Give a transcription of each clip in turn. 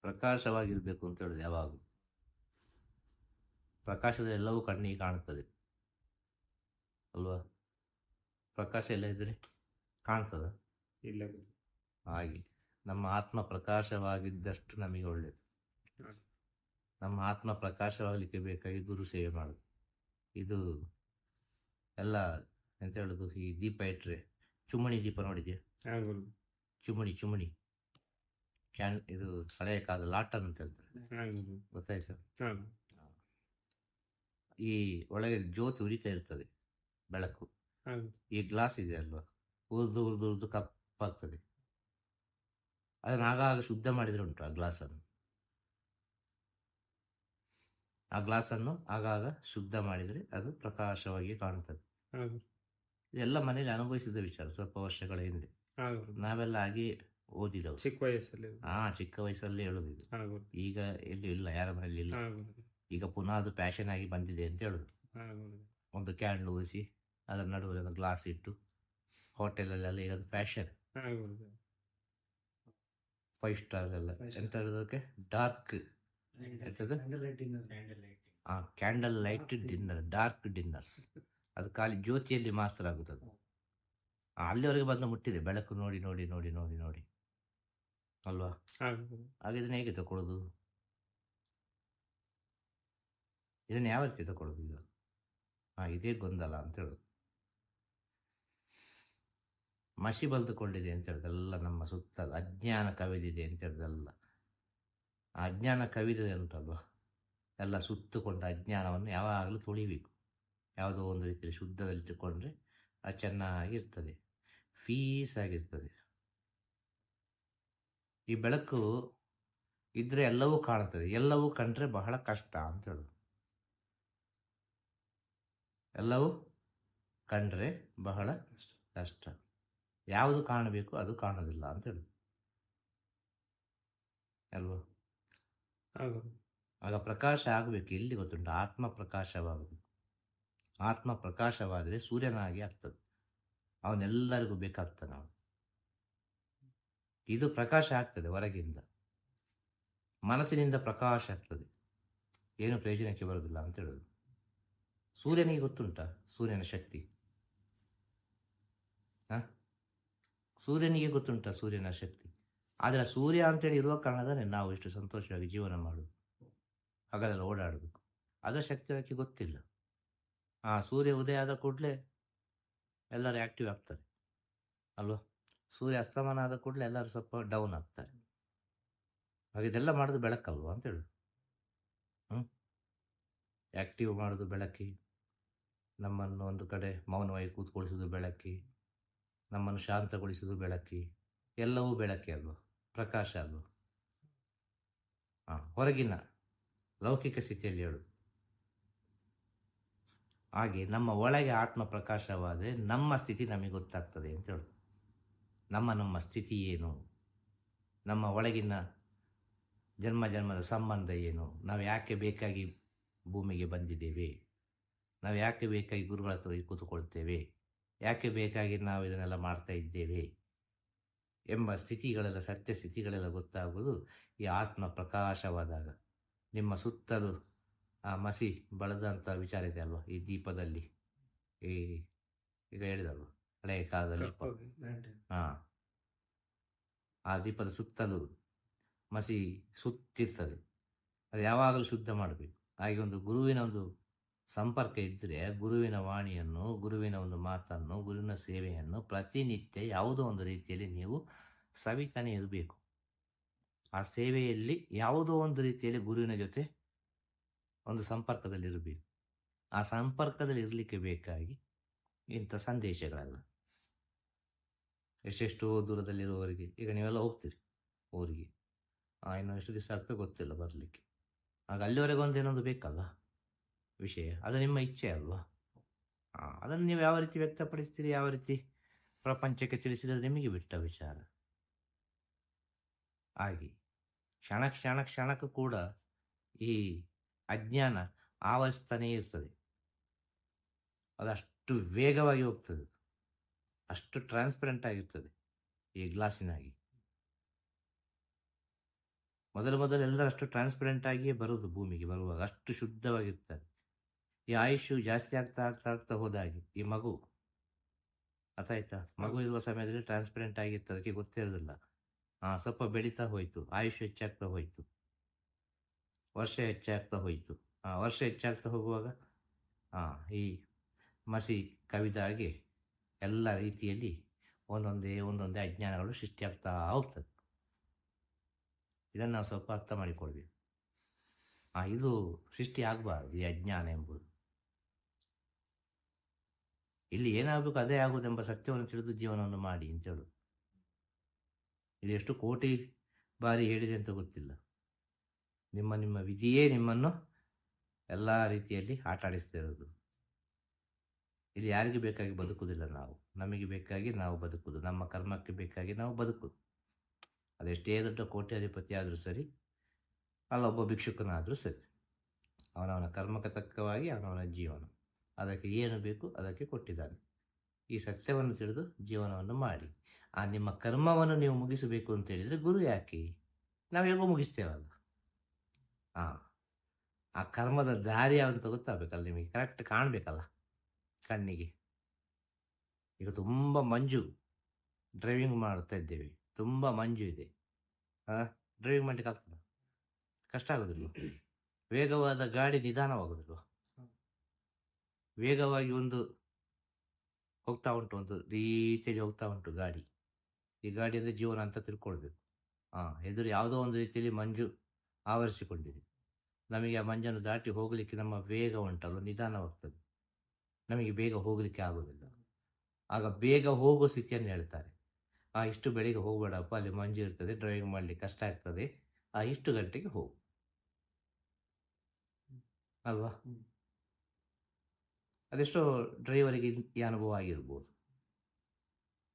ಪ್ರಕಾಶವಾಗಿರಬೇಕು ಅಂತ ಹೇಳೋದು ಯಾವಾಗಲೂ ಪ್ರಕಾಶದ ಎಲ್ಲವೂ ಕಣ್ಣಿಗೆ ಕಾಣುತ್ತದೆ. ಅಲ್ವಾ? ಪ್ರಕಾಶ ಎಲ್ಲ ಇದ್ದರೆ ಕಾಣ್ತದ? ಇಲ್ಲ ಹಾಗೆ. ನಮ್ಮ ಆತ್ಮ ಪ್ರಕಾಶವಾಗಿದ್ದಷ್ಟು ನಮಗೆ ಒಳ್ಳೆಯದು ನಮ್ಮ ಆತ್ಮ ಪ್ರಕಾಶವಾಗಲಿಕ್ಕೆ ಬೇಕಾಗಿ ಗುರು ಸೇವೆ ಮಾಡೋದು. ಇದು ಎಲ್ಲ ಎಂತ ಹೇಳೋದು? ಈ ದೀಪ ಇಟ್ಟರೆ ಚುಮ್ಮಣಿ ದೀಪ ನೋಡಿದೆಯಾ? ಚುಮಣಿ ಚುಮಣಿ ಚುಮ್ಮಣಿ ಚುಮ್ಮಣಿ. ಕ್ಯಾನ್ ಇದು ಹಳೆಯ ಕಾಲದ ಲಾಟನ್ ಅಂತ ಹೇಳ್ತಾರೆ. ಗೊತ್ತಾಯ್ತು? ಈ ಒಳಗೆ ಜ್ಯೋತಿ ಉರಿತಾ ಇರ್ತದೆ ಬೆಳಕು. ಈ ಗ್ಲಾಸ್ ಇದೆ ಅಲ್ವಾ? ಉರ್ದು ಉರ್ದು ಉರ್ದು ಕಪ್ಪಾಗ್ತದೆ. ಅದನ್ನು ಆಗಾಗ ಶುದ್ಧ ಮಾಡಿದ್ರೆ ಉಂಟು ಆ ಗ್ಲಾಸನ್ನು. ಆ ಗ್ಲಾಸನ್ನು ಆಗಾಗ ಶುದ್ಧ ಮಾಡಿದರೆ ಅದು ಪ್ರಕಾಶವಾಗಿ ಕಾಣುತ್ತದೆ ಇದೆಲ್ಲ ಮನೇಲಿ ಅನುಭವಿಸಿದ ವಿಚಾರ ಸ್ವಲ್ಪ ವರ್ಷಗಳ ಹಿಂದೆ. ನಾವೆಲ್ಲ ಹಾಗೆ ಓದಿದವು. ಚಿಕ್ಕ ವಯಸ್ಸಲ್ಲಿ ಹಾ ಚಿಕ್ಕ ವಯಸ್ಸಲ್ಲಿ ಹೇಳುದು ಇದು ಈಗ ಎಲ್ಲಿ ಇಲ್ಲ ಯಾರ ಮನೆಯಲ್ಲಿ ಇಲ್ಲ. ಈಗ ಪುನಃ ಅದು ಪ್ಯಾಷನ್ ಆಗಿ ಬಂದಿದೆ ಅಂತ ಹೇಳುದು. ಒಂದು ಕ್ಯಾಂಡಲ್ ಉರಿಸಿ ಅದರ ನಡುವೆ ಒಂದು ಗ್ಲಾಸ್ ಇಟ್ಟು ಹೋಟೆಲಲ್ಲೆಲ್ಲ ಈಗ ಅದು ಫ್ಯಾಷನ್ ಫೈವ್ ಸ್ಟಾರ್ ಎಲ್ಲ. ಎಂತ ಹೇಳೋದಕ್ಕೆ ಡಾರ್ಕ್ ಎಂತದು? ಆ candle light dinner dark dinners ಅದು ಖಾಲಿ ಜ್ಯೋತಿಯಲ್ಲಿ ಮಾತ್ರ ಆಗುತ್ತದೆ ಅಲ್ಲಿವರೆಗೆ ಬಂದು ಮುಟ್ಟಿದೆ. ಬೆಳಕು ನೋಡಿ ನೋಡಿ ನೋಡಿ ನೋಡಿ ನೋಡಿ. ಅಲ್ವಾ? ಹಾ ಗುರು ಆಗ ಇದನ್ನ ಹೇಗೆ ತಗೊಳ್ಳೋದು ಇದನ್ನ ಯಾವ ರೀತಿ ತಗೊಳ್ಳೋದು ಇದು ಹಾಂ ಇದೇ ಗೊಂದಲ ಅಂತ ಹೇಳೋದು ಮಸಿ ಬಲ್ದುಕೊಂಡಿದೆ ಅಂತ ಹೇಳೋದೆಲ್ಲ ನಮ್ಮ ಸುತ್ತ ಅಜ್ಞಾನ ಕವಿದಿದೆ ಅಂತ ಹೇಳೋದೆಲ್ಲ. ಆ ಅಜ್ಞಾನ ಕವಿದಿದೆ ಅಂತಲ್ವ ಎಲ್ಲ ಸುತ್ತುಕೊಂಡ ಅಜ್ಞಾನವನ್ನು ಯಾವಾಗಲೂ ತುಳಿಬೇಕು. ಯಾವುದೋ ಒಂದು ರೀತಿಯಲ್ಲಿ ಶುದ್ಧದಲ್ಲಿಟ್ಟುಕೊಂಡ್ರೆ ಅದು ಚೆನ್ನಾಗಿರ್ತದೆ ಫೀಸ್ ಆಗಿರ್ತದೆ. ಈ ಬೆಳಕು ಇದ್ರೆ ಎಲ್ಲವೂ ಕಾಣುತ್ತದೆ. ಎಲ್ಲವೂ ಕಂಡ್ರೆ ಬಹಳ ಕಷ್ಟ ಅಂತ ಹೇಳೋದು. ಎಲ್ಲವೂ ಕಂಡ್ರೆ ಬಹಳ ಕಷ್ಟ. ಯಾವುದು ಕಾಣಬೇಕು ಅದು ಕಾಣೋದಿಲ್ಲ ಅಂತ ಹೇಳುದು. ಅಲ್ವಾ? ಆಗ ಪ್ರಕಾಶ ಆಗಬೇಕು. ಎಲ್ಲಿ ಗೊತ್ತುಂಟು? ಆತ್ಮ ಪ್ರಕಾಶವಾಗಬೇಕು ಆತ್ಮ ಪ್ರಕಾಶವಾದರೆ ಸೂರ್ಯನಾಗಿ ಆಗ್ತದೆ. ಅವನೆಲ್ಲರಿಗೂ ಬೇಕಾಗ್ತಾನೆ ಅವನು ಇದು ಪ್ರಕಾಶ ಆಗ್ತದೆ ಹೊರಗಿಂದ. ಮನಸ್ಸಿನಿಂದ ಪ್ರಕಾಶ ಆಗ್ತದೆ. ಏನು ಪ್ರಯೋಜನಕ್ಕೆ ಬರೋದಿಲ್ಲ ಅಂತ ಹೇಳೋದು ಸೂರ್ಯನಿಗೆ ಗೊತ್ತುಂಟ? ಸೂರ್ಯನ ಶಕ್ತಿ. ಹ? ಸೂರ್ಯನಿಗೆ ಗೊತ್ತುಂಟ ಸೂರ್ಯನ ಶಕ್ತಿ. ಆದರೆ ಸೂರ್ಯ ಅಂತೇಳಿ ಇರುವ ಕಾರಣದಲ್ಲಿ ನಾವು ಎಷ್ಟು ಸಂತೋಷವಾಗಿ ಜೀವನ ಮಾಡೋದು. ಹಗಲೆಲ್ಲ ಓಡಾಡಬೇಕು. ಅದರ ಶಕ್ತಿ ಅದಕ್ಕೆ ಗೊತ್ತಿಲ್ಲ. ಆ ಸೂರ್ಯ ಉದಯ ಆದ ಕೂಡಲೇ ಎಲ್ಲರೂ ಆ್ಯಕ್ಟಿವ್ ಆಗ್ತಾರೆ. ಅಲ್ವಾ? ಸೂರ್ಯ ಅಸ್ತಮಾನ ಆದ ಕೂಡಲೇ ಎಲ್ಲರೂ ಸ್ವಲ್ಪ ಡೌನ್ ಆಗ್ತಾರೆ. ಹಾಗೆ ಇದೆಲ್ಲ ಮಾಡೋದು ಬೆಳಕಲ್ವ ಅಂತ ಹೇಳು. ಹ್ಞೂ ಆ್ಯಕ್ಟಿವ್ ಮಾಡೋದು ಬೆಳಕಿ, ನಮ್ಮನ್ನು ಒಂದು ಕಡೆ ಮೌನವಾಗಿ ಕೂತ್ಕೊಳಿಸೋದು ಬೆಳಕಿ, ನಮ್ಮನ್ನು ಶಾಂತಗೊಳಿಸೋದು ಬೆಳಕಿ, ಎಲ್ಲವೂ ಬೆಳಕಿ ಅಲ್ವಾ? ಪ್ರಕಾಶ ಅಲ್ವಾ? ಹಾಂ, ಹೊರಗಿನ ಲೌಕಿಕ ಸ್ಥಿತಿಯಲ್ಲಿ ಹೇಳು. ಹಾಗೆ ನಮ್ಮ ಒಳಗೆ ಆತ್ಮ ಪ್ರಕಾಶವಾದರೆ ನಮ್ಮ ಸ್ಥಿತಿ ನಮಗೆ ಗೊತ್ತಾಗ್ತದೆ ಅಂತ ಹೇಳು. ನಮ್ಮ ನಮ್ಮ ಸ್ಥಿತಿ ಏನು? ನಮ್ಮ ಒಳಗಿನ ಜನ್ಮ ಜನ್ಮದ ಸಂಬಂಧ ಏನು? ನಾವು ಯಾಕೆ ಬೇಕಾಗಿ ಭೂಮಿಗೆ ಬಂದಿದ್ದೇವೆ? ನಾವು ಯಾಕೆ ಬೇಕಾಗಿ ಗುರುಗಳ ಹತ್ರ ಕೂತ್ಕೊಳ್ತೇವೆ? ಯಾಕೆ ಬೇಕಾಗಿ ನಾವು ಇದನ್ನೆಲ್ಲ ಮಾಡ್ತಾ ಇದ್ದೇವೆ? ಎಂಬ ಸ್ಥಿತಿಗಳೆಲ್ಲ, ಸತ್ಯ ಸ್ಥಿತಿಗಳೆಲ್ಲ ಗೊತ್ತಾಗುವುದು ಈ ಆತ್ಮ ಪ್ರಕಾಶವಾದಾಗ. ನಿಮ್ಮ ಸುತ್ತಲೂ ಆ ಮಸಿ ಬಳದಂಥ ವಿಚಾರ ಇದೆ ಅಲ್ವಾ ಈ ದೀಪದಲ್ಲಿ? ಈ, ಈಗ ಹೇಳಿದಲ್ವ? ಹಳೆಯ ಕಾಲದಲ್ಲಿ ಹಾ. ಆ ದೀಪದ ಸುತ್ತಲೂ ಮಸಿ ಸುತ್ತಿರ್ತದೆ. ಅದು ಯಾವಾಗಲೂ ಶುದ್ಧ ಮಾಡಬೇಕು. ಹಾಗೆ ಒಂದು ಗುರುವಿನ ಒಂದು ಸಂಪರ್ಕ ಇದ್ದರೆ ಗುರುವಿನ ವಾಣಿಯನ್ನು ಗುರುವಿನ ಒಂದು ಮಾತನ್ನು ಗುರುವಿನ ಸೇವೆಯನ್ನು ಪ್ರತಿನಿತ್ಯ ಯಾವುದೋ ಒಂದು ರೀತಿಯಲ್ಲಿ ನೀವು ಸವಿತಾನೆ ಇರಬೇಕು. ಆ ಸೇವೆಯಲ್ಲಿ ಯಾವುದೋ ಒಂದು ರೀತಿಯಲ್ಲಿ ಗುರುವಿನ ಜೊತೆ ಒಂದು ಸಂಪರ್ಕದಲ್ಲಿ ಇರಬೇಕು ಆ ಸಂಪರ್ಕದಲ್ಲಿ ಇರಲಿಕ್ಕೆ ಬೇಕಾಗಿ ಇಂಥ ಸಂದೇಶಗಳೆಲ್ಲ. ಎಷ್ಟೆಷ್ಟೋ ದೂರದಲ್ಲಿರುವವರಿಗೆ. ಈಗ ನೀವೆಲ್ಲ ಹೋಗ್ತೀರಿ ಊರಿಗೆ. ಇನ್ನು ಎಷ್ಟು ದಿವಸ ಆಗ್ತದೆ ಗೊತ್ತಿಲ್ಲ ಬರಲಿಕ್ಕೆ. ಆಗ ಅಲ್ಲಿವರೆಗೆ ಒಂದು ಏನೊಂದು ಬೇಕಲ್ಲ ವಿಷಯ. ಅದು ನಿಮ್ಮ ಇಚ್ಛೆ ಅಲ್ವಾ? ಅದನ್ನು ನೀವು ಯಾವ ರೀತಿ ವ್ಯಕ್ತಪಡಿಸ್ತೀರಿ, ಯಾವ ರೀತಿ ಪ್ರಪಂಚಕ್ಕೆ ತಿಳಿಸಿದರೆ ನಿಮಗೆ ಬಿಟ್ಟ ವಿಚಾರ? ಹಾಗೆ, ಕ್ಷಣ ಕ್ಷಣ ಕ್ಷಣಕ್ಕೂ ಕೂಡ ಈ ಅಜ್ಞಾನ ಆವರಿಸ್ತಾನೇ ಇರ್ತದೆ. ಅದಷ್ಟು ವೇಗವಾಗಿ ಹೋಗ್ತದೆ. ಅಷ್ಟು ಟ್ರಾನ್ಸ್ಪರೆಂಟ್ ಆಗಿರ್ತದೆ ಈ ಗ್ಲಾಸಿನಾಗಿ. ಮೊದಲು ಮೊದಲು ಎಲ್ಲರಷ್ಟು ಟ್ರಾನ್ಸ್ಪರೆಂಟ್ ಆಗಿಯೇ ಬರೋದು ಭೂಮಿಗೆ ಬರುವಾಗ, ಅಷ್ಟು ಶುದ್ಧವಾಗಿರ್ತದೆ. ಈ ಆಯುಷು ಜಾಸ್ತಿ ಆಗ್ತಾ ಆಗ್ತಾ ಆಗ್ತಾ ಹೋದಾಗೆ ಈ ಮಗು. ಅರ್ಥಾಯ್ತಾ ಮಗು ಇರುವ ಸಮಯದಲ್ಲಿ ಟ್ರಾನ್ಸ್ಪರೆಂಟ್ ಆಗಿತ್ತು ಅದಕ್ಕೆ ಗೊತ್ತಿರೋದಿಲ್ಲ ಹಾಂ ಸ್ವಲ್ಪ ಬೆಳೀತಾ ಹೋಯಿತು ಆಯುಷ್ ಹೆಚ್ಚಾಗ್ತಾ ಹೋಯಿತು. ವರ್ಷ ಹೆಚ್ಚಾಗ್ತಾ ಹೋಯಿತು. ಹಾಂ ವರ್ಷ ಹೆಚ್ಚಾಗ್ತಾ ಹೋಗುವಾಗ ಹಾಂ ಈ ಮಸಿ ಕವಿದ ಹಾಗೆ ಎಲ್ಲ ರೀತಿಯಲ್ಲಿ ಒಂದೊಂದೇ ಒಂದೊಂದೇ ಅಜ್ಞಾನಗಳು ಸೃಷ್ಟಿಯಾಗ್ತಾ ಹೋಗ್ತದೆ. ಇದನ್ನು ನಾವು ಸ್ವಲ್ಪ ಅರ್ಥ ಮಾಡಿಕೊಳ್ಬೇಕು. ಇದು ಸೃಷ್ಟಿ ಆಗಬಾರ್ದು ಈ ಅಜ್ಞಾನ ಎಂಬುದು. ಇಲ್ಲಿ ಏನಾಗಬೇಕು ಅದೇ ಆಗುವುದೆಂಬ ಸತ್ಯವನ್ನು ತಿಳಿದು ಜೀವನವನ್ನು ಮಾಡಿ ಅಂತ ಹೇಳುದು ಇದು ಎಷ್ಟು ಕೋಟಿ ಬಾರಿ ಹೇಳಿದೆ ಅಂತ ಗೊತ್ತಿಲ್ಲ. ನಿಮ್ಮ ನಿಮ್ಮ ವಿಧಿಯೇ ನಿಮ್ಮನ್ನು ಎಲ್ಲ ರೀತಿಯಲ್ಲಿ ಆಟ ಆಡಿಸ್ತಾ ಇರೋದು. ಇಲ್ಲಿ ಯಾರಿಗೆ ಬೇಕಾಗಿ ಬದುಕುವುದಿಲ್ಲ ನಾವು. ನಮಗೆ ಬೇಕಾಗಿ ನಾವು ಬದುಕುದು ನಮ್ಮ ಕರ್ಮಕ್ಕೆ ಬೇಕಾಗಿ ನಾವು ಬದುಕುದು ಅದೆಷ್ಟೇ ದೊಡ್ಡ ಕೋಟ್ಯಾಧಿಪತಿ ಆದರೂ ಸರಿ ಅಲ್ಲೊಬ್ಬ ಭಿಕ್ಷುಕನಾದರೂ ಸರಿ. ಅವನವನ ಕರ್ಮಕ್ಕೆ ತಕ್ಕವಾಗಿ ಅವನವನ ಜೀವನ. ಅದಕ್ಕೆ ಏನು ಬೇಕು ಅದಕ್ಕೆ ಕೊಟ್ಟಿದ್ದಾನೆ. ಈ ಸತ್ಯವನ್ನು ತಿಳಿದು ಜೀವನವನ್ನು ಮಾಡಿ. ಆ ನಿಮ್ಮ ಕರ್ಮವನ್ನು ನೀವು ಮುಗಿಸಬೇಕು ಅಂತ ಹೇಳಿದರೆ ಗುರು ಯಾಕೆ? ನಾವು ಹೇಗೋ ಮುಗಿಸ್ತೇವಲ್ಲ. ಹಾಂ ಆ ಕರ್ಮದ ದಾರಿ ಯಾವಂತ ಗೊತ್ತಾಗಬೇಕಲ್ಲ ನಿಮಗೆ? ಕರೆಕ್ಟ್ ಕಾಣಬೇಕಲ್ಲ. ಕಣ್ಣಿಗೆ. ಈಗ ತುಂಬ ಮಂಜು ಡ್ರೈವಿಂಗ್ ಮಾಡ್ತಾ ಇದ್ದೇವೆ. ತುಂಬ ಮಂಜು ಇದೆ. ಹಾಂ ಡ್ರೈವಿಂಗ್ ಮಾಡ್ಲಿಕ್ಕೆ ಆಗ್ತದ? ಕಷ್ಟ ಆಗೋದಿಲ್ಲ ವೇಗವಾದ ಗಾಡಿ ನಿಧಾನವಾಗೋದಿಲ್ವ? ವೇಗವಾಗಿ ಒಂದು ಹೋಗ್ತಾ ಉಂಟು, ಒಂದು ರೀತಿಯಲ್ಲಿ ಹೋಗ್ತಾ ಉಂಟು ಗಾಡಿ. ಈ ಗಾಡಿ ಅಂದರೆ ಜೀವನ ಅಂತ ತಿಳ್ಕೊಳ್ಬೇಕು. ಹಾಂ ಎದುರು ಯಾವುದೋ ಒಂದು ರೀತಿಯಲ್ಲಿ ಮಂಜು ಆವರಿಸಿಕೊಂಡಿದೆ. ನಮಗೆ ಆ ಮಂಜನ್ನು ದಾಟಿ ಹೋಗಲಿಕ್ಕೆ ನಮ್ಮ ವೇಗ ಉಂಟಲ್ಲ ನಿಧಾನವಾಗ್ತದೆ. ನಮಗೆ ಬೇಗ ಹೋಗಲಿಕ್ಕೆ ಆಗೋದಿಲ್ಲ. ಆಗ ಬೇಗ ಹೋಗೋ ಸ್ಥಿತಿಯನ್ನು ಹೇಳ್ತಾರೆ. ಆ ಇಷ್ಟು ಬೆಳಿಗ್ಗೆ ಹೋಗಬೇಡಪ್ಪ ಅಲ್ಲಿ ಮಂಜು ಇರ್ತದೆ ಡ್ರೈವಿಂಗ್ ಮಾಡಲಿಕ್ಕೆ ಕಷ್ಟ ಆಗ್ತದೆ. ಆ ಇಷ್ಟು ಗಂಟೆಗೆ ಹೋಗು. ಅಲ್ವಾ. ಅದೆಷ್ಟೋ ಡ್ರೈವರಿಗೆ ಈ ಅನುಭವ ಆಗಿರ್ಬೋದು.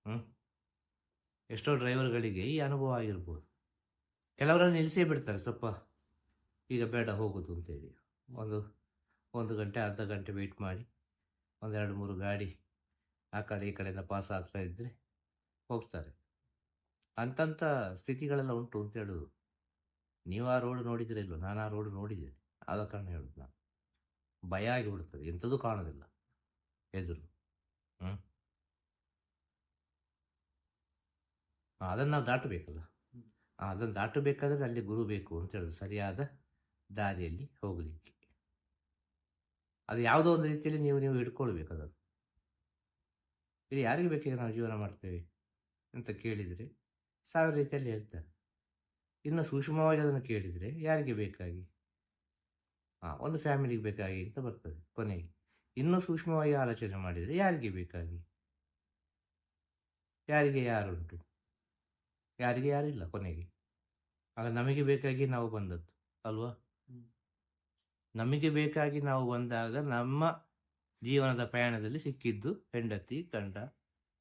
ಹ್ಞೂ ಎಷ್ಟೋ ಡ್ರೈವರ್ಗಳಿಗೆ ಈ ಅನುಭವ ಆಗಿರ್ಬೋದು. ಕೆಲವರನ್ನು ನಿಲ್ಲಿಸೇ ಬಿಡ್ತಾರೆ ಸ್ವಲ್ಪ. ಈಗ ಬೇಡ ಹೋಗೋದು ಅಂತೇಳಿ. ಒಂದು ಒಂದು ಗಂಟೆ ಅರ್ಧ ಗಂಟೆ ವೆಯ್ಟ್ ಮಾಡಿ. ಒಂದೆರಡು ಮೂರು ಗಾಡಿ ಆ ಕಡೆ ಈ ಕಡೆಯಿಂದ ಪಾಸ್ ಆಗ್ತಾ ಇದ್ದರೆ ಹೋಗ್ತಾರೆ. ಅಂತಂಥ ಸ್ಥಿತಿಗಳೆಲ್ಲ ಉಂಟು ಅಂತ ಹೇಳೋದು. ನೀವು ಆ ರೋಡ್ ನೋಡಿದ್ರೆ ಇಲ್ವೋ? ನಾನು ಆ ರೋಡ್ ನೋಡಿದ್ದೇನೆ. ಆದ ಕಾರಣ ಹೇಳೋದು ನಾನು. ಭಯ ಆಗಿಬಿಡ್ತದೆ ಎಂಥದ್ದು ಕಾಣೋದಿಲ್ಲ. ಎದುರು. ಹ್ಞೂ ಅದನ್ನು ನಾವು ದಾಟಬೇಕಲ್ಲ. ಅದನ್ನು ದಾಟಬೇಕಾದ್ರೆ ಅಲ್ಲಿ ಗುರು ಬೇಕು ಅಂತ ಹೇಳೋದು. ಸರಿಯಾದ ದಾರಿಯಲ್ಲಿ ಹೋಗಲಿಕ್ಕೆ. ಅದು ಯಾವುದೋ ಒಂದು ರೀತಿಯಲ್ಲಿ ನೀವು ನೀವು ಹಿಡ್ಕೊಳ್ಬೇಕು ಅದನ್ನು. ಇದು ಯಾರಿಗೆ ಬೇಕಾಗಿ ನಾವು ಜೀವನ ಮಾಡ್ತೇವೆ ಅಂತ ಕೇಳಿದರೆ ಸಾವಿರ ರೀತಿಯಲ್ಲಿ ಹೇಳ್ತಾರೆ. ಇನ್ನು ಸೂಕ್ಷ್ಮವಾಗಿ ಅದನ್ನು ಕೇಳಿದರೆ ಯಾರಿಗೆ ಬೇಕಾಗಿ? ಹಾಂ ಒಂದು ಫ್ಯಾಮಿಲಿಗೆ ಬೇಕಾಗಿ ಅಂತ ಬರ್ತದೆ ಕೊನೆಗೆ. ಇನ್ನೂ ಸೂಕ್ಷ್ಮವಾಗಿ ಆಲೋಚನೆ ಮಾಡಿದರೆ ಯಾರಿಗೆ ಬೇಕಾಗಿ? ಯಾರಿಗೆ ಯಾರುಂಟು? ಯಾರಿಗೆ ಯಾರಿಲ್ಲ ಕೊನೆಗೆ. ಆಗ ನಮಗೆ ಬೇಕಾಗಿ ನಾವು ಬಂದದ್ದು, ಅಲ್ವಾ. ನಮಗೆ ಬೇಕಾಗಿ ನಾವು ಬಂದಾಗ ನಮ್ಮ ಜೀವನದ ಪ್ರಯಾಣದಲ್ಲಿ ಸಿಕ್ಕಿದ್ದು ಹೆಂಡತಿ, ಗಂಡ,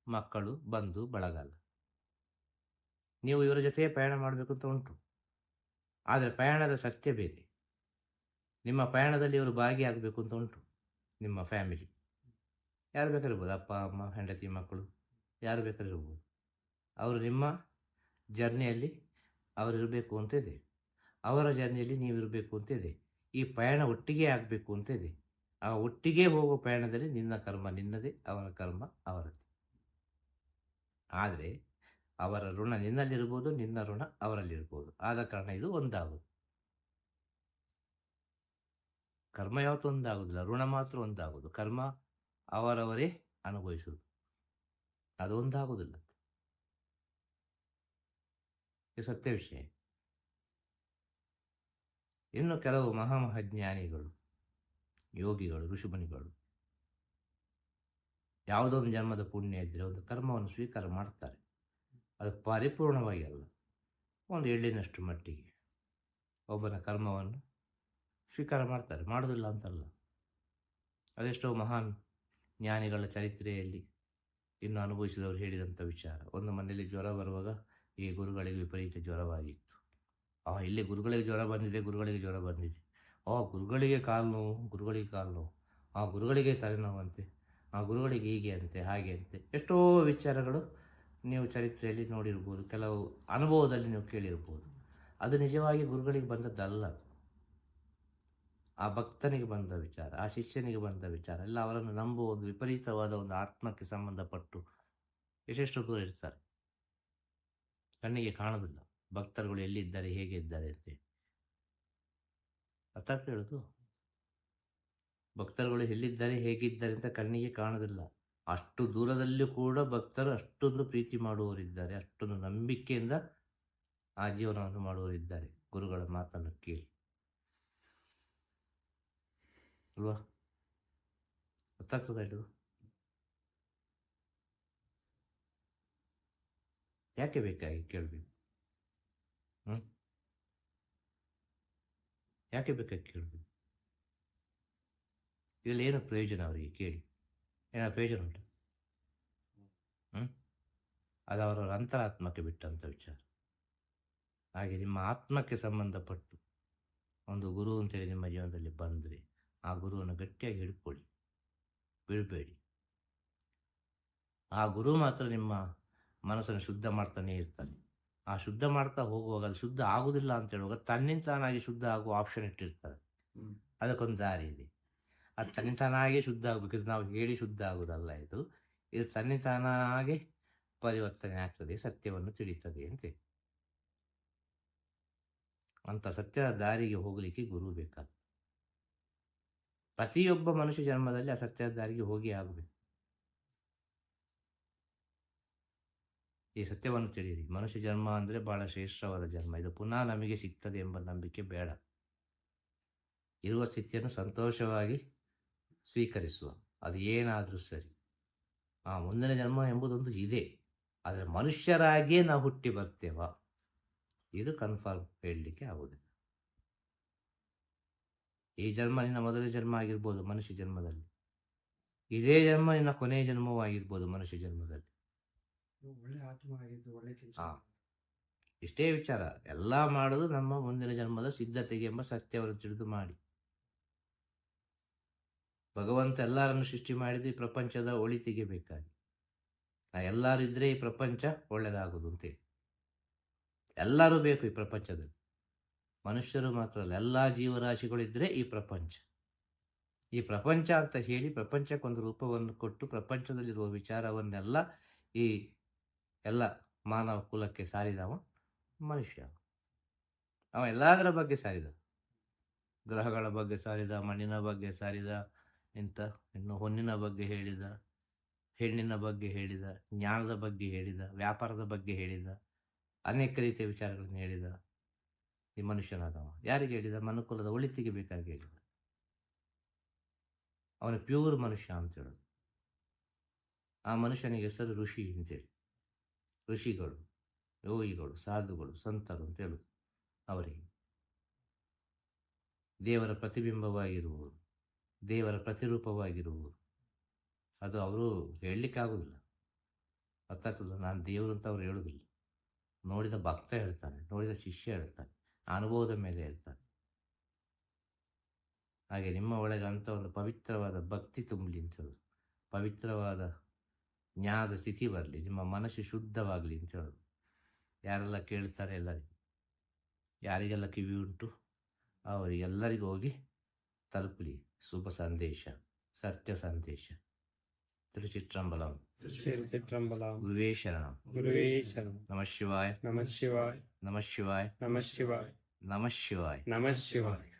ಮಕ್ಕಳು, ಬಂಧು ಬಳಗಾಲ ನೀವು ಇವರ ಜೊತೆಯೇ ಪ್ರಯಾಣ ಮಾಡಬೇಕು ಅಂತ ಉಂಟು. ಆದರೆ ಪ್ರಯಾಣದ ಸತ್ಯ ಬೇರೆ. ನಿಮ್ಮ ಪ್ರಯಾಣದಲ್ಲಿ ಇವರು ಭಾಗಿಯಾಗಬೇಕು ಅಂತ ಉಂಟು. ನಿಮ್ಮ ಫ್ಯಾಮಿಲಿ ಯಾರು ಬೇಕಾಗಿರ್ಬೋದು? ಅಪ್ಪ, ಅಮ್ಮ, ಹೆಂಡತಿ, ಮಕ್ಕಳು. ಯಾರು ಬೇಕಾಗಿರ್ಬೋದು? ಅವರು ನಿಮ್ಮ ಜರ್ನಿಯಲ್ಲಿ ಅವರಿರಬೇಕು ಅಂತ ಇದೆ. ಅವರ ಜರ್ನಿಯಲ್ಲಿ ನೀವು ಇರಬೇಕು ಅಂತ ಇದೆ. ಈ ಪಯಣ ಒಟ್ಟಿಗೆ ಆಗಬೇಕು ಅಂತ ಇದೆ. ಆ ಒಟ್ಟಿಗೆ ಹೋಗೋ ಪಯಣದಲ್ಲಿ ನಿನ್ನ ಕರ್ಮ ನಿನ್ನದೇ ಅವರ ಕರ್ಮ ಅವರದೇ ಆದರೆ ಅವರ ಋಣ ನಿನ್ನಲ್ಲಿರ್ಬೋದು, ನಿನ್ನ ಋಣ ಅವರಲ್ಲಿರ್ಬೋದು. ಆದ ಕಾರಣ ಇದು ಒಂದಾಗೋದು. ಕರ್ಮ ಯಾವತ್ತೂ ಒಂದಾಗೋದಿಲ್ಲ, ಋಣ ಮಾತ್ರ ಒಂದಾಗೋದು. ಕರ್ಮ ಅವರವರೇ ಅನುಭವಿಸುವುದು. ಅದು ಒಂದಾಗೋದಿಲ್ಲ. ಇದು ಸತ್ಯ ವಿಷಯ. ಇನ್ನು ಕೆಲವು ಮಹಾಮಹಾಜ್ಞಾನಿಗಳು, ಯೋಗಿಗಳು, ಋಷಿಮುನಿಗಳು ಯಾವುದೋ ಒಂದು ಜನ್ಮದ ಪುಣ್ಯ ಇದ್ದರೆ ಒಂದು ಕರ್ಮವನ್ನು ಸ್ವೀಕಾರ ಮಾಡ್ತಾರೆ. ಅದು ಪರಿಪೂರ್ಣವಾಗಿ ಅಲ್ಲ. ಒಂದು ಎಳ್ಳಿನಷ್ಟು ಮಟ್ಟಿಗೆ ಒಬ್ಬನ ಕರ್ಮವನ್ನು ಸ್ವೀಕಾರ ಮಾಡ್ತಾರೆ. ಮಾಡೋದಿಲ್ಲ ಅಂತಲ್ಲ. ಅದೆಷ್ಟೋ ಮಹಾನ್ ಜ್ಞಾನಿಗಳ ಚರಿತ್ರೆಯಲ್ಲಿ ಇನ್ನು ಅನುಭವಿಸಿದವರು ಹೇಳಿದಂಥ ವಿಚಾರ. ಒಂದು ಮನೆಯಲ್ಲಿ ಜ್ವರ ಬರುವಾಗ ಈ ಗುರುಗಳಿಗೆ ವಿಪರೀತ ಜ್ವರವಾಗಿತ್ತು. ಆ, ಇಲ್ಲಿ ಗುರುಗಳಿಗೆ ಜ್ವರ ಬಂದಿದೆ, ಗುರುಗಳಿಗೆ ಜ್ವರ ಬಂದಿದೆ. ಆ, ಗುರುಗಳಿಗೆ ಕಾಲು ನೋವು, ಗುರುಗಳಿಗೆ ಕಾಲು ನೋವು, ಆ, ಗುರುಗಳಿಗೆ ತಲೆನೋವಂತೆ ಆ, ಗುರುಗಳಿಗೆ ಹೀಗೆ ಅಂತೆ, ಹಾಗೆ ಅಂತೆ. ಎಷ್ಟೋ ವಿಚಾರಗಳು ನೀವು ಚರಿತ್ರೆಯಲ್ಲಿ ನೋಡಿರ್ಬೋದು, ಕೆಲವು ಅನುಭವದಲ್ಲಿ ನೀವು ಕೇಳಿರ್ಬೋದು. ಅದು ನಿಜವಾಗಿ ಗುರುಗಳಿಗೆ ಬಂದದ್ದಲ್ಲ. ಆ ಭಕ್ತನಿಗೆ ಬಂದ ವಿಚಾರ, ಆ ಶಿಷ್ಯನಿಗೆ ಬಂದ ವಿಚಾರ, ಎಲ್ಲ ಅವರನ್ನು ನಂಬುವ ಒಂದು ವಿಪರೀತವಾದ ಒಂದು ಆತ್ಮಕ್ಕೆ ಸಂಬಂಧಪಟ್ಟು ಎಷ್ಟೆಷ್ಟು ದೂರ ಇರ್ತಾರೆ. ಕಣ್ಣಿಗೆ ಕಾಣೋದಿಲ್ಲ. ಭಕ್ತರುಗಳು ಎಲ್ಲಿದ್ದಾರೆ, ಹೇಗೆ ಇದ್ದಾರೆ ಅಂತೇಳಿ ಅರ್ಥ ಹೇಳೋದು, ಭಕ್ತರುಗಳು ಎಲ್ಲಿದ್ದಾರೆ, ಹೇಗಿದ್ದಾರೆ ಅಂತ ಕಣ್ಣಿಗೆ ಕಾಣೋದಿಲ್ಲ. ಅಷ್ಟು ದೂರದಲ್ಲೂ ಕೂಡ ಭಕ್ತರು ಅಷ್ಟೊಂದು ಪ್ರೀತಿ ಮಾಡುವವರಿದ್ದಾರೆ, ಅಷ್ಟೊಂದು ನಂಬಿಕೆಯಿಂದ ಆ ಜೀವನವನ್ನು ಮಾಡುವವರಿದ್ದಾರೆ. ಗುರುಗಳ ಮಾತನ್ನು ಕೇಳಿ. ಅಲ್ವಾ? ಗೊತ್ತಾಗ್ತದ ಇದು ಯಾಕೆ ಬೇಕಾಗಿ ಕೇಳಬೇಕು? ಹ್ಞೂ ಯಾಕೆ ಬೇಕಾಗಿ ಕೇಳೋದು ಇದರಲ್ಲಿ ಏನು ಪ್ರಯೋಜನ ಅವರಿಗೆ ಕೇಳಿ. ಏನೋ ಪ್ರಯೋಜನ ಉಂಟು? ಹ್ಞೂ ಅದು ಅವರವರ ಅಂತರಾತ್ಮಕ್ಕೆ ಬಿಟ್ಟಂಥ ವಿಚಾರ. ಹಾಗೆ ನಿಮ್ಮ ಆತ್ಮಕ್ಕೆ ಸಂಬಂಧಪಟ್ಟು ಒಂದು ಗುರು ಅಂತೇಳಿ ನಿಮ್ಮ ಜೀವನದಲ್ಲಿ ಬಂದರೆ ಆ ಗುರುವನ್ನು ಗಟ್ಟಿಯಾಗಿ ಹಿಡ್ಕೊಳ್ಳಿ. ಬಿಡಬೇಡಿ. ಆ ಗುರು ಮಾತ್ರ ನಿಮ್ಮ ಮನಸ್ಸನ್ನು ಶುದ್ಧ ಮಾಡ್ತಾನೆ ಇರ್ತಾನೆ. ಆ ಶುದ್ಧ ಮಾಡ್ತಾ ಹೋಗುವಾಗ ಅದು ಶುದ್ಧ ಆಗುದಿಲ್ಲ ಅಂತ ಹೇಳುವಾಗ ತನ್ನಿಂದ ತಾನಾಗಿ ಶುದ್ಧ ಆಗುವ ಆಪ್ಷನ್ ಇಟ್ಟಿರ್ತಾರೆ. ಅದಕ್ಕೊಂದು ದಾರಿ ಇದೆ. ಅದು ತನ್ನಿಂದ ತಾನಾಗೆ ಶುದ್ಧ ಆಗಬೇಕು ಇದು ನಾವು ಹೇಳಿ ಶುದ್ಧ ಆಗುವುದಲ್ಲ ಇದು. ಇದು ತನ್ನಿಂದ ತಾನಾಗೆ ಪರಿವರ್ತನೆ ಆಗ್ತದೆ ಸತ್ಯವನ್ನು ತಿಳಿತದೆ ಅಂತ ಅಂತ ಸತ್ಯದ ದಾರಿಗೆ ಹೋಗಲಿಕ್ಕೆ ಗುರು ಬೇಕಾಗ್ತದೆ. ಪ್ರತಿಯೊಬ್ಬ ಮನುಷ್ಯ ಜನ್ಮದಲ್ಲಿ ಆ ಸತ್ಯದ ದಾರಿಗೆ ಹೋಗಿ ಆಗಬೇಕು. ಈ ಸತ್ಯವನ್ನು ತಿಳಿಯಿರಿ. ಮನುಷ್ಯ ಜನ್ಮ ಅಂದರೆ ಭಾಳ ಶ್ರೇಷ್ಠವಾದ ಜನ್ಮ. ಇದು ಪುನಃ ನಮಗೆ ಸಿಗ್ತದೆ ಎಂಬ ನಂಬಿಕೆ ಬೇಡ. ಇರುವ ಸ್ಥಿತಿಯನ್ನು ಸಂತೋಷವಾಗಿ ಸ್ವೀಕರಿಸುವ. ಅದು ಏನಾದರೂ ಸರಿ. ಆ ಮುಂದಿನ ಜನ್ಮ ಎಂಬುದೊಂದು ಇದೆ. ಆದರೆ ಮನುಷ್ಯರಾಗಿಯೇ ನಾವು ಹುಟ್ಟಿ ಬರ್ತೇವ? ಇದು ಕನ್ಫರ್ಮ್ ಹೇಳಲಿಕ್ಕೆ ಆಗುವುದಿಲ್ಲ. ಈ ಜನ್ಮ ನಿನ್ನ ಮೊದಲ ಜನ್ಮ ಆಗಿರ್ಬೋದು ಮನುಷ್ಯ ಜನ್ಮದಲ್ಲಿ. ಇದೇ ಜನ್ಮ ನಿನ್ನ ಕೊನೆಯ ಜನ್ಮವೂ ಆಗಿರ್ಬೋದು ಮನುಷ್ಯ ಜನ್ಮದಲ್ಲಿ. ಒಳ್ಳೆ ಆತ್ಮ ಒಳ್ಳೆ ಕೆಲಸ. ಇಷ್ಟೇ ವಿಚಾರ. ಎಲ್ಲ ಮಾಡೋದು ನಮ್ಮ ಮುಂದಿನ ಜನ್ಮದ ಸಿದ್ಧತೆಗೆ ಎಂಬ ಸತ್ಯವನ್ನು ತಿಳಿದು ಮಾಡಿ. ಭಗವಂತ ಎಲ್ಲರನ್ನು ಸೃಷ್ಟಿ ಮಾಡಿದ ಈ ಪ್ರಪಂಚದ ಒಳಿತಿಗೆ ಬೇಕಾಗಿ. ಆ, ಎಲ್ಲರೂ ಇದ್ರೆ ಈ ಪ್ರಪಂಚ ಒಳ್ಳೆಯದಾಗೋದು ಅಂತೇಳಿ ಎಲ್ಲರೂ ಬೇಕು ಈ ಪ್ರಪಂಚದಲ್ಲಿ. ಮನುಷ್ಯರು ಮಾತ್ರ ಅಲ್ಲ, ಎಲ್ಲ ಜೀವರಾಶಿಗಳಿದ್ರೆ ಈ ಪ್ರಪಂಚ. ಈ ಪ್ರಪಂಚ ಅಂತ ಹೇಳಿ ಪ್ರಪಂಚಕ್ಕೊಂದು ರೂಪವನ್ನು ಕೊಟ್ಟು ಪ್ರಪಂಚದಲ್ಲಿರುವ ವಿಚಾರವನ್ನೆಲ್ಲ ಈ ಎಲ್ಲ ಮಾನವ ಕುಲಕ್ಕೆ ಸಾರಿದವ ಮನುಷ್ಯ. ಅವ ಎಲ್ಲದರ ಬಗ್ಗೆ ಸಾರಿದ. ಗ್ರಹಗಳ ಬಗ್ಗೆ ಸಾರಿದ, ಮಣ್ಣಿನ ಬಗ್ಗೆ ಸಾರಿದ, ಇಂಥ ಇನ್ನು ಹೊನ್ನಿನ ಬಗ್ಗೆ ಹೇಳಿದ, ಹೆಣ್ಣಿನ ಬಗ್ಗೆ ಹೇಳಿದ, ಜ್ಞಾನದ ಬಗ್ಗೆ ಹೇಳಿದ, ವ್ಯಾಪಾರದ ಬಗ್ಗೆ ಹೇಳಿದ, ಅನೇಕ ರೀತಿಯ ವಿಚಾರಗಳನ್ನು ಹೇಳಿದ ಈ ಮನುಷ್ಯನಾದವ. ಯಾರಿಗೆ ಹೇಳಿದ? ಮನುಕುಲದ ಒಳಿತಿಗೆ ಬೇಕಾಗಿ ಹೇಳಿದ. ಅವನು ಪ್ಯೂರ್ ಮನುಷ್ಯ ಅಂತ ಹೇಳೋದು. ಆ ಮನುಷ್ಯನಿಗೆ ಹೆಸರು ಋಷಿ ಅಂತೇಳಿ. ಋಷಿಗಳು, ಯೋಗಿಗಳು, ಸಾಧುಗಳು, ಸಂತರು ಅಂತ ಹೇಳುವುದು ಅವರಿಗೆ. ದೇವರ ಪ್ರತಿಬಿಂಬವಾಗಿರುವವರು ದೇವರ ಪ್ರತಿರೂಪವಾಗಿರುವವರು ಅದು ಅವರು ಹೇಳಲಿಕ್ಕಾಗೋದಿಲ್ಲ ಅರ್ಥಾಗ್ತದ ನಾನು ದೇವರು ಅಂತ ಅವ್ರು ಹೇಳೋದಿಲ್ಲ. ನೋಡಿದ ಭಕ್ತ ಹೇಳ್ತಾನೆ, ನೋಡಿದ ಶಿಷ್ಯ ಹೇಳ್ತಾನೆ, ಅನುಭವದ ಮೇಲೆ ಹೇಳ್ತಾನೆ. ಹಾಗೆ ನಿಮ್ಮ ಒಳಗೆ ಅಂಥ ಒಂದು ಪವಿತ್ರವಾದ ಭಕ್ತಿ ತುಂಬಲಿ ಅಂತ ಹೇಳೋದು. ಪವಿತ್ರವಾದ ಜ್ಞಾನದ ಸ್ಥಿತಿ ಬರಲಿ ನಿಮ್ಮ ಮನಸ್ಸು ಶುದ್ಧವಾಗಲಿ ಅಂತ ಹೇಳೋದು. ಯಾರೆಲ್ಲ ಕೇಳ್ತಾರೆ ಎಲ್ಲರಿಗೂ. ಯಾರಿಗೆಲ್ಲ ಕಿವಿ ಉಂಟು ಅವರಿಗೆಲ್ಲರಿಗೂ ಹೋಗಿ ತಲುಪಲಿ. ಶುಭ ಸಂದೇಶ ಸತ್ಯ ಸಂದೇಶ. ತಿರುಚಿತ್ರಂಬಲಂ ಚಿತ್ರಂಬಲಂ ಗುರುವೇ ಶರಣಂ. ಗುರುವೇ ಶರಣಂ. ನಮಃ ಶಿವಾಯ. ನಮಃ ಶಿವಾಯ. ನಮಃ ಶಿವಾಯ. ನಮಃ ಶಿವಾಯ. ನಮಃ ಶಿವಾಯ. ನಮಃ ಶಿವಾಯ.